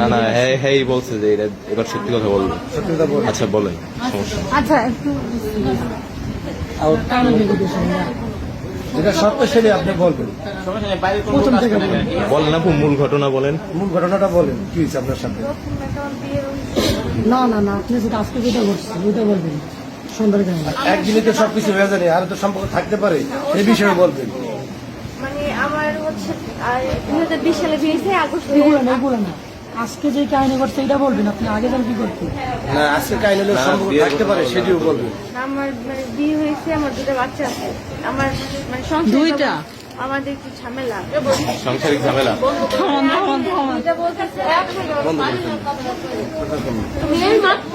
না না হ্যাঁ হ্যাঁ বলছে যে এটা এবার সত্যি কথা বলব। সত্যি কথা আচ্ছা বলেন সমস্যা আচ্ছা একটু কানে দেখে দিয়ে শোনো না। যেটা সত্য সেটাই আপনি বলবেন। প্রথম থেকে বলেন। আপু মূল ঘটনা বলেন। মূল ঘটনাটা বলেন কি হয়েছে আপনার সাথে? না না না আপনি যেটা আজকে যেটা করছেন ওইটা বলবেন। সুন্দর একদিনে তো সবকিছু হয়ে যাবে আর তো সম্পর্ক থাকতে পারে এই বিষয়ে বলবেন মানে আমার হচ্ছে আর দুই হাজার বিশ সালে বিয়েছে আগস্ট আজকে যে কাহিনী করছে এটা বলবেন আপনি? আগে যেন কি করতেন? না আজকে কাহিনী হলে সম্পর্ক থাকতে পারে সেটিও বলবেন। আমার মানে বিয়ে হয়েছে আমার দুটো বাচ্চা আছে। আমার মানে সংসার দুইটা? আমাদের একটু ঝামেলা। সাংসারিক ঝামেলা। তুমি মাত্র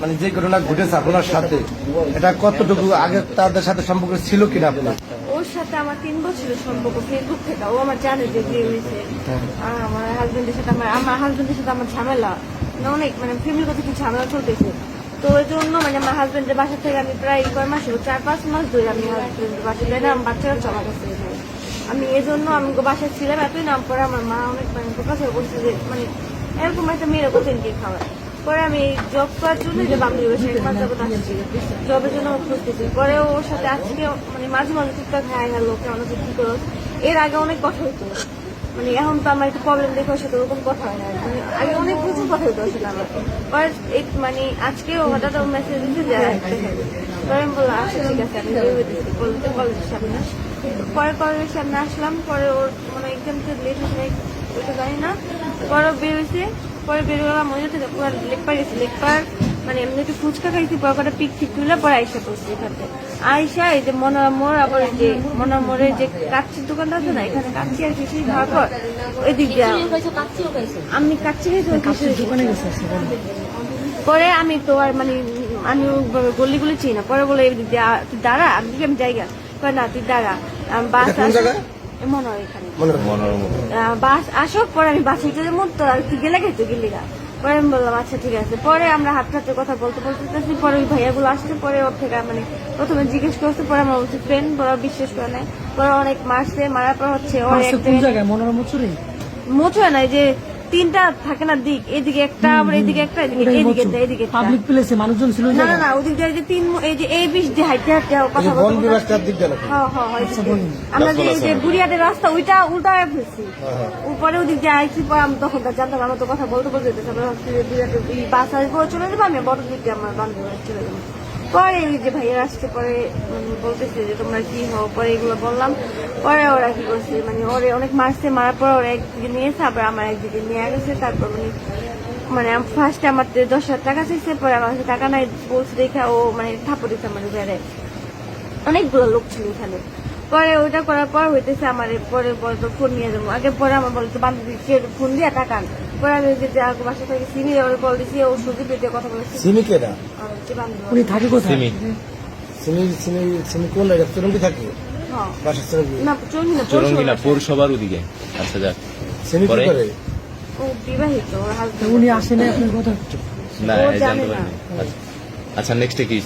মানে যে ঘটনা ঘটেছে আপনার সাথে এটা কতটুকু আগে তাদের সাথে সম্পর্ক ছিল কিনা আপনার? ওর সাথে আমার তিন বছরের সম্পর্ক ফেসবুক থেকে। ও আমার জানে যে বিয়ে হয়েছে। আর আমার হাজবেন্ডের সাথে আমার আমার হাজবেন্ডের সাথে আমার ঝামেলা। মানে অনেক মানে ফ্যামিলির কথা কিছু ঝামেলা চলতেছে। তো ওই জন্য মানে আমার হাজবেন্ডের বাসা থেকে আমি প্রায় কয় মাস চার পাঁচ মাস ধরে আমি হাজবেন্ডের বাসা না আমার বাচ্চারা চলা গেছে। আমি এই জন্য আমি বাসায় ছিলাম, এতই নাম পরে আমার মা অনেক মানে প্রকাশে বলছে যে মানে এরকম একটা মেয়ের কোথায় গিয়ে খাওয়ায়। পরে আমি জব করার জন্য যে বাঙালি বসে এক মাস যাবত আসছি জবের জন্য খুঁজতেছি। পরে ওর সাথে আজকে মানে মাঝে মাঝে টুকটাক হ্যাঁ হ্যালো, কেমন কি করো? এর আগে অনেক কথা হতো মানে এখন তো আমার একটু প্রবলেম দেখে ওর সাথে ওরকম কথা হয় না। মানে আগে অনেক প্রচুর কথা হতো সাথে আমার। পরে মানে আজকে হঠাৎ মেসেজ দিচ্ছে যে আমি বললাম আচ্ছা ঠিক আছে, আমি বলতে সামনে। পরে কলেজের সামনে আসলাম পরে ওর মানে এক্সাম লেট হয়েছে ওইটা জানি না। পরে বের হয়েছে পরে বের হলাম মনে হচ্ছে পুরো লেকপার গেছে লেকপার মানে এমনি একটু ফুচকা খাইছি পরে কটা পিক ঠিক তুলে পরে আইসা পড়ছি এখানে। আইসা এই যে মনোরা মোড় আবার এই যে মনোরা যে কাচ্চির দোকানটা আছে না এখানে কাচ্চি আর খাওয়ার পর ওই দিক দিয়ে আমি কাচ্চি খাইছি ওই কাছে দোকানে গেছে পরে আমি তো আর মানে আমি গলি গুলি চিনি না পরে বলে এই দিক দিয়ে তুই দাঁড়া আমি জায়গা। কয় না তুই দাঁড়া। বাস এখানে। আসুক পরে আমি বাসে গেলে মরতো আর তুই গেলে গেছে গেলি না পরে আমি বললাম আচ্ছা ঠিক আছে। পরে আমরা হাত হাতে কথা বলতে বলতে বলতেছি, পরে ওই ভাইয়াগুলো আসছে পরে ওর থেকে মানে প্রথমে জিজ্ঞেস করছে পরে আমার বলছে ফ্রেন্ড পরে বিশ্বাস করে নাই। পরে অনেক মারছে মারার পর হচ্ছে ওর মনোরম চুরি মোচ হয় যে তিনটা থাকে না দিক এদিকে একটা আবার এদিকে একটা এদিকে এদিকে এদিকে পাবলিক প্লেসে মানুষজন ছিল না না না ওদিক দিয়ে যে তিন এই যে এই বিষ দিয়ে হাইটে হাইটে কথা বলতে বন বলতে- বিভাগটার দিক দিয়ে হ্যাঁ, হ্যাঁ, হ্যাঁ, আচ্ছা। আমরা যে এই যে গাছপালা রাস্তা ওইটা উল্টায় ফেলছি। হ্যাঁ, উপরে ওদিক দিয়ে আইছি পরে আমি তখন তো জানতাম আমার তো কথা বলতে বলতে আমরা বাস আসব চলে যাব আমি বড় দিক দিয়ে আমার বান্ধব চলে যাব। পরে এই যে ভাইয়া আসছে, পরে বলতেছে যে তোমরা কি হও? পরে এগুলো বললাম। পরে ওরা কি করছে মানে ওরে অনেক মারছে, মারার পর ওরা একদিকে নিয়েছে, আবার আমার একদিকে নিয়ে গেছে। তারপর মানে মানে ফার্স্টে আমার দশ হাজার টাকা চাইছে, পরে আমার টাকা নাই, বলছে, দেখে ও মানে থাপড় দিচ্ছে আমার বেড়ে অনেকগুলো লোক ছিল এখানে। পরে ওইটা করার পর হইতেছে আমার পরে তো ফোন নিয়ে যাব। আগে পরে আমার বলে তো বান্ধবী ফোন দিয়ে টাকা আন। পরে আমি যে বাসা থেকে চিনি ওর বল দিছি ও সুযোগ কথা বলেছি। সিমি আমার বান্ধবী। উনি থাকে কোথায়? সিমি। সিমি সিমি সিমি কোন জায়গায়? চুরঙ্গি থাকে? হ্যাঁ। চুরঙ্গি? না পৌরসভার ওদিকে। আচ্ছা যাক। সিমি কি করে? ও বিবাহিত ওর তো উনি আসেন আপনার কথা না জানতে। আচ্ছা। আচ্ছা নেক্সটে কি?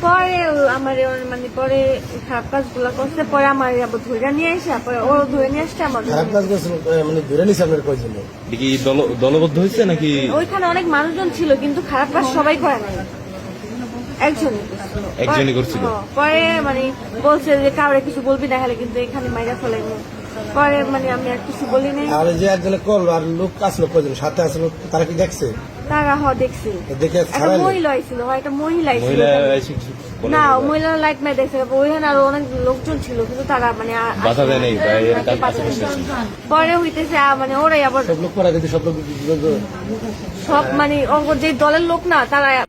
পরে আমার মানে পরে খারাপ কাজগুলো করছে পরে আমার আবার ধরে নিয়ে আসে পরে ও ধরে নিয়ে আসছে আমার খারাপ কাজ করছেন এ, মানে ধরে নিছে আপনার কয়জন? কি দলবদ্ধ হয়েছে নাকি? ওইখানে অনেক মানুষজন ছিল কিন্তু খারাপ কাজ সবাই করে নাই। একজনই করছিল। একজনই করছিল? হ্যাঁ, পরে মানে বলছে যে কাউরে কিছু বলবি না হলে কিন্তু এখানে মাইরা ফেলে পরে মানে আমি আর কিছু বলি নাই। আর যে একজনে কল আর লোক আসলো কয়জন? সাথে আসলো তারা কি দেখছে? তারা হ দেখছি। দেখে একটা মহিলা হয় একটা না? মহিলা লাইট মাই দেখছে ওইখানে আরও অনেক লোকজন ছিল কিন্তু তারা মানে বাধা দেয় নাই। পরে হইতেছে মানে ওরাই আবার সব লোক সব লোক সব মানে ওর যে দলের লোক না তারা